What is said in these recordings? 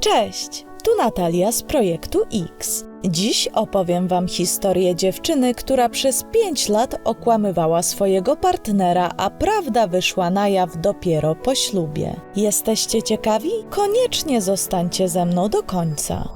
Cześć, tu Natalia z projektu X. Dziś opowiem Wam historię dziewczyny, która przez 5 lat okłamywała swojego partnera, a prawda wyszła na jaw dopiero po ślubie. Jesteście ciekawi? Koniecznie zostańcie ze mną do końca.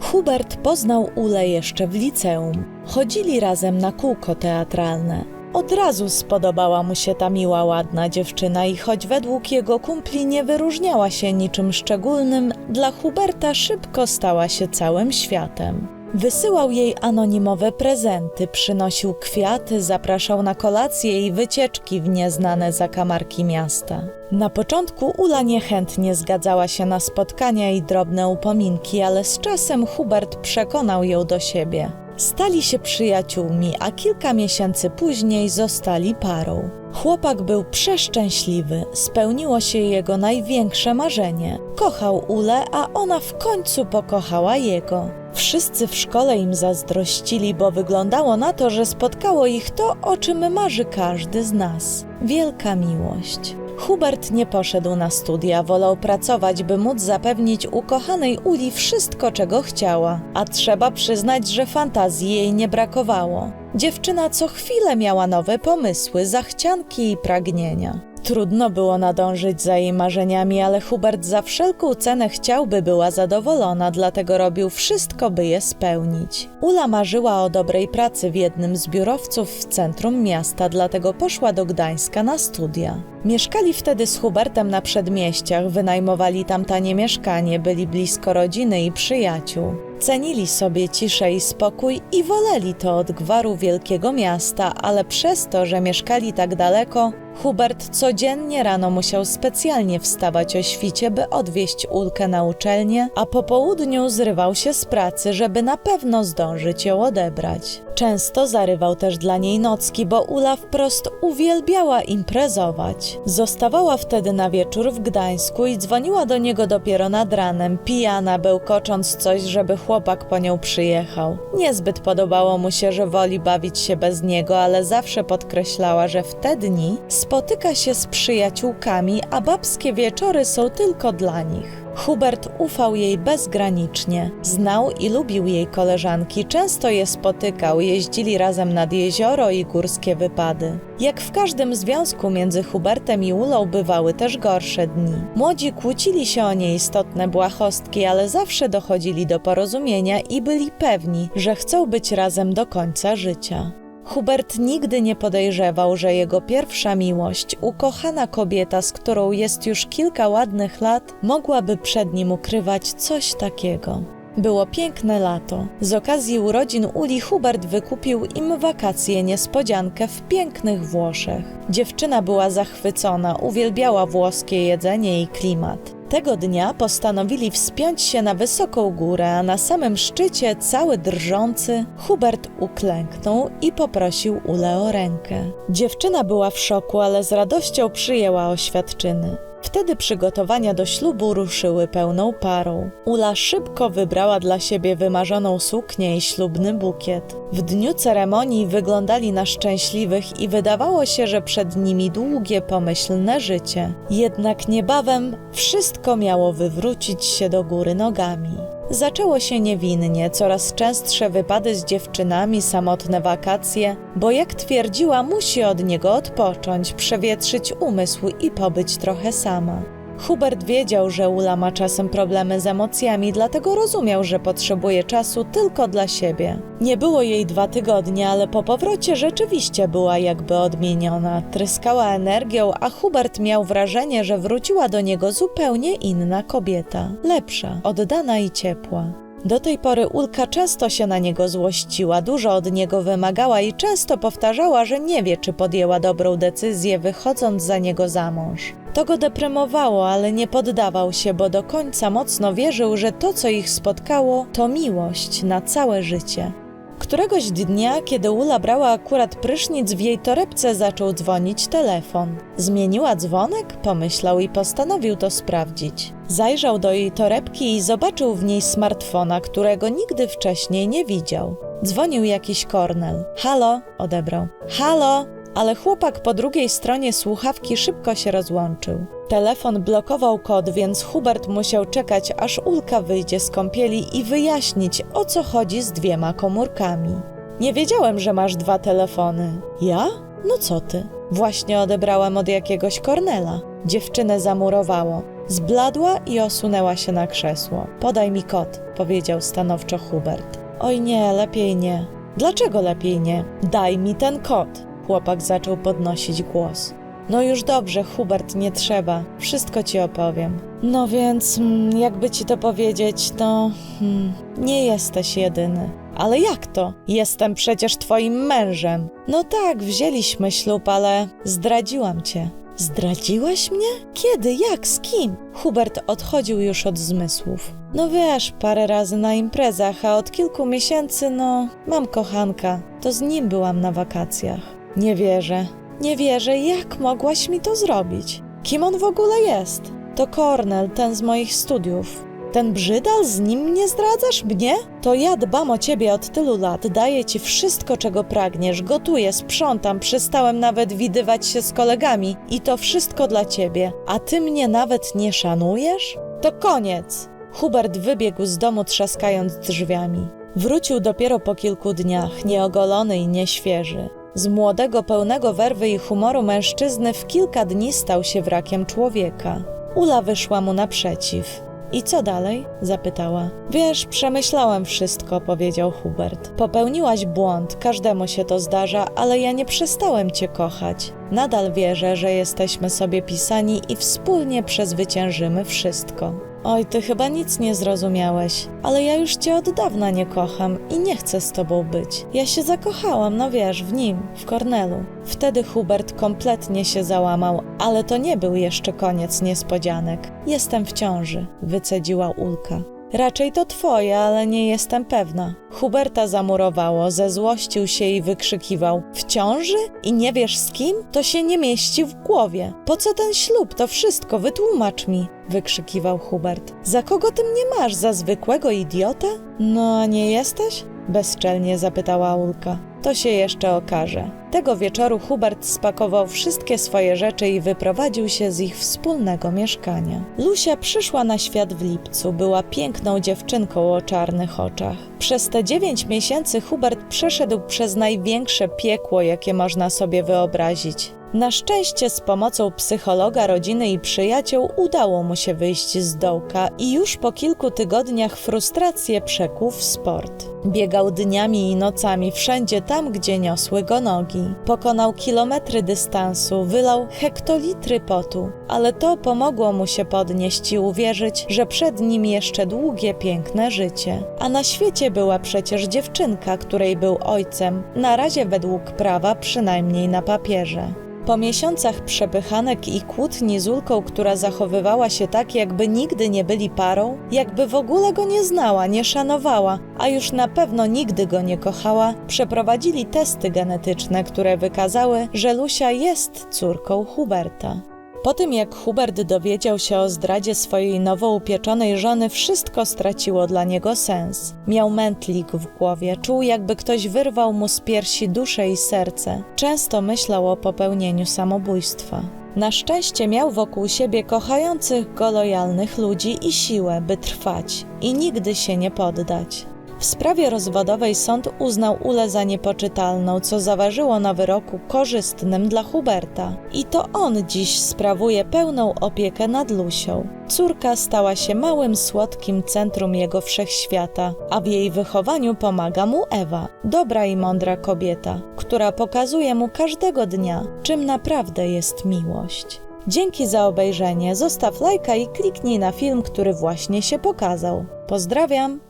Hubert poznał Ulę jeszcze w liceum. Chodzili razem na kółko teatralne. Od razu spodobała mu się ta miła, ładna dziewczyna i choć według jego kumpli nie wyróżniała się niczym szczególnym, dla Huberta szybko stała się całym światem. Wysyłał jej anonimowe prezenty, przynosił kwiaty, zapraszał na kolacje i wycieczki w nieznane zakamarki miasta. Na początku Ula niechętnie zgadzała się na spotkania i drobne upominki, ale z czasem Hubert przekonał ją do siebie. Stali się przyjaciółmi, a kilka miesięcy później zostali parą. Chłopak był przeszczęśliwy, spełniło się jego największe marzenie. Kochał Ulę, a ona w końcu pokochała jego. Wszyscy w szkole im zazdrościli, bo wyglądało na to, że spotkało ich to, o czym marzy każdy z nas wielka miłość. Hubert nie poszedł na studia, wolał pracować, by móc zapewnić ukochanej Uli wszystko, czego chciała. A trzeba przyznać, że fantazji jej nie brakowało. Dziewczyna co chwilę miała nowe pomysły, zachcianki i pragnienia. Trudno było nadążyć za jej marzeniami, ale Hubert za wszelką cenę chciałby była zadowolona, dlatego robił wszystko, by je spełnić. Ula marzyła o dobrej pracy w jednym z biurowców w centrum miasta, dlatego poszła do Gdańska na studia. Mieszkali wtedy z Hubertem na przedmieściach, wynajmowali tam tanie mieszkanie, byli blisko rodziny i przyjaciół. Cenili sobie ciszę i spokój i woleli to od gwaru wielkiego miasta, ale przez to, że mieszkali tak daleko, Hubert codziennie rano musiał specjalnie wstawać o świcie, by odwieźć Ulkę na uczelnię, a po południu zrywał się z pracy, żeby na pewno zdążyć ją odebrać. Często zarywał też dla niej nocki, bo Ula wprost uwielbiała imprezować. Zostawała wtedy na wieczór w Gdańsku i dzwoniła do niego dopiero nad ranem, pijana, bełkocząc coś, żeby chłopak po nią przyjechał. Niezbyt podobało mu się, że woli bawić się bez niego, ale zawsze podkreślała, że w te dni spotyka się z przyjaciółkami, a babskie wieczory są tylko dla nich. Hubert ufał jej bezgranicznie, znał i lubił jej koleżanki, często je spotykał, jeździli razem nad jezioro i górskie wypady. Jak w każdym związku między Hubertem i Ulą bywały też gorsze dni. Młodzi kłócili się o nieistotne błahostki, ale zawsze dochodzili do porozumienia i byli pewni, że chcą być razem do końca życia. Hubert nigdy nie podejrzewał, że jego pierwsza miłość, ukochana kobieta, z którą jest już kilka ładnych lat, mogłaby przed nim ukrywać coś takiego. Było piękne lato. Z okazji urodzin Uli Hubert wykupił im wakacje niespodziankę w pięknych Włoszech. Dziewczyna była zachwycona, uwielbiała włoskie jedzenie i klimat. Tego dnia postanowili wspiąć się na wysoką górę, a na samym szczycie, cały drżący, Hubert uklęknął i poprosił Ulę o rękę. Dziewczyna była w szoku, ale z radością przyjęła oświadczyny. Wtedy przygotowania do ślubu ruszyły pełną parą. Ula szybko wybrała dla siebie wymarzoną suknię i ślubny bukiet. W dniu ceremonii wyglądali na szczęśliwych i wydawało się, że przed nimi długie, pomyślne życie. Jednak niebawem wszystko miało wywrócić się do góry nogami. Zaczęło się niewinnie, coraz częstsze wypady z dziewczynami, samotne wakacje, bo jak twierdziła, musi od niego odpocząć, przewietrzyć umysł i pobyć trochę sama. Hubert wiedział, że Ula ma czasem problemy z emocjami, dlatego rozumiał, że potrzebuje czasu tylko dla siebie. Nie było jej dwa tygodnie, ale po powrocie rzeczywiście była jakby odmieniona. Tryskała energią, a Hubert miał wrażenie, że wróciła do niego zupełnie inna kobieta. Lepsza, oddana i ciepła. Do tej pory Ulka często się na niego złościła, dużo od niego wymagała i często powtarzała, że nie wie, czy podjęła dobrą decyzję, wychodząc za niego za mąż. To go deprymowało, ale nie poddawał się, bo do końca mocno wierzył, że to, co ich spotkało, to miłość na całe życie. Któregoś dnia, kiedy Ula brała akurat prysznic, w jej torebce zaczął dzwonić telefon. Zmieniła dzwonek, pomyślał i postanowił to sprawdzić. Zajrzał do jej torebki i zobaczył w niej smartfona, którego nigdy wcześniej nie widział. Dzwonił jakiś kornel. Halo? Odebrał. Halo? Ale chłopak po drugiej stronie słuchawki szybko się rozłączył. Telefon blokował kod, więc Hubert musiał czekać, aż Ulka wyjdzie z kąpieli i wyjaśnić, o co chodzi z dwiema komórkami. Nie wiedziałem, że masz dwa telefony. Ja? No co ty? Właśnie odebrałem od jakiegoś Kornela. Dziewczynę zamurowało. Zbladła i osunęła się na krzesło. Podaj mi kod, powiedział stanowczo Hubert. Oj nie, lepiej nie. Dlaczego lepiej nie? Daj mi ten kod. Chłopak zaczął podnosić głos. No już dobrze, Hubert, nie trzeba. Wszystko ci opowiem. No więc, mm, jakby ci to powiedzieć, to hmm, nie jesteś jedyny. Ale jak to? Jestem przecież twoim mężem. No tak, wzięliśmy ślub, ale zdradziłam cię. Zdradziłaś mnie? Kiedy? Jak? Z kim? Hubert odchodził już od zmysłów. No wiesz, parę razy na imprezach, a od kilku miesięcy, no, mam kochanka. To z nim byłam na wakacjach. Nie wierzę. Nie wierzę, jak mogłaś mi to zrobić? Kim on w ogóle jest? To Kornel, ten z moich studiów. Ten brzydal, z nim mnie zdradzasz? Mnie? To ja dbam o ciebie od tylu lat, daję ci wszystko, czego pragniesz, gotuję, sprzątam, przestałem nawet widywać się z kolegami i to wszystko dla ciebie, a ty mnie nawet nie szanujesz? To koniec! Hubert wybiegł z domu trzaskając drzwiami. Wrócił dopiero po kilku dniach, nieogolony i nieświeży. Z młodego, pełnego werwy i humoru mężczyzny w kilka dni stał się wrakiem człowieka. Ula wyszła mu naprzeciw. I co dalej? zapytała. Wiesz, przemyślałem wszystko, powiedział Hubert. Popełniłaś błąd, każdemu się to zdarza, ale ja nie przestałem cię kochać. Nadal wierzę, że jesteśmy sobie pisani i wspólnie przezwyciężymy wszystko. Oj, ty chyba nic nie zrozumiałeś, ale ja już cię od dawna nie kocham i nie chcę z tobą być. Ja się zakochałam, no wiesz, w nim, w Kornelu. Wtedy Hubert kompletnie się załamał, ale to nie był jeszcze koniec niespodzianek. Jestem w ciąży, wycedziła Ulka. Raczej to twoje, ale nie jestem pewna. Huberta zamurowało, zezłościł się i wykrzykiwał: W ciąży? I nie wiesz z kim? To się nie mieści w głowie. Po co ten ślub? To wszystko, wytłumacz mi! wykrzykiwał Hubert. Za kogo ty mnie masz? Za zwykłego idiotę? No, a nie jesteś? bezczelnie zapytała Ulka. To się jeszcze okaże. Tego wieczoru Hubert spakował wszystkie swoje rzeczy i wyprowadził się z ich wspólnego mieszkania. Lusia przyszła na świat w lipcu, była piękną dziewczynką o czarnych oczach. Przez te dziewięć miesięcy Hubert przeszedł przez największe piekło, jakie można sobie wyobrazić. Na szczęście z pomocą psychologa, rodziny i przyjaciół udało mu się wyjść z dołka i już po kilku tygodniach frustrację przekuł w sport. Biegał dniami i nocami wszędzie tam, gdzie niosły go nogi. Pokonał kilometry dystansu, wylał hektolitry potu, ale to pomogło mu się podnieść i uwierzyć, że przed nim jeszcze długie, piękne życie. A na świecie była przecież dziewczynka, której był ojcem, na razie według prawa przynajmniej na papierze. Po miesiącach przepychanek i kłótni z Ulką, która zachowywała się tak, jakby nigdy nie byli parą, jakby w ogóle go nie znała, nie szanowała, a już na pewno nigdy go nie kochała, przeprowadzili testy genetyczne, które wykazały, że Lusia jest córką Huberta. Po tym jak Hubert dowiedział się o zdradzie swojej nowo upieczonej żony, wszystko straciło dla niego sens. Miał mętlik w głowie, czuł jakby ktoś wyrwał mu z piersi duszę i serce. Często myślał o popełnieniu samobójstwa. Na szczęście miał wokół siebie kochających go lojalnych ludzi i siłę, by trwać i nigdy się nie poddać. W sprawie rozwodowej sąd uznał Ulę za niepoczytalną, co zaważyło na wyroku korzystnym dla Huberta. I to on dziś sprawuje pełną opiekę nad Lusią. Córka stała się małym, słodkim centrum jego wszechświata, a w jej wychowaniu pomaga mu Ewa, dobra i mądra kobieta, która pokazuje mu każdego dnia, czym naprawdę jest miłość. Dzięki za obejrzenie, zostaw lajka i kliknij na film, który właśnie się pokazał. Pozdrawiam!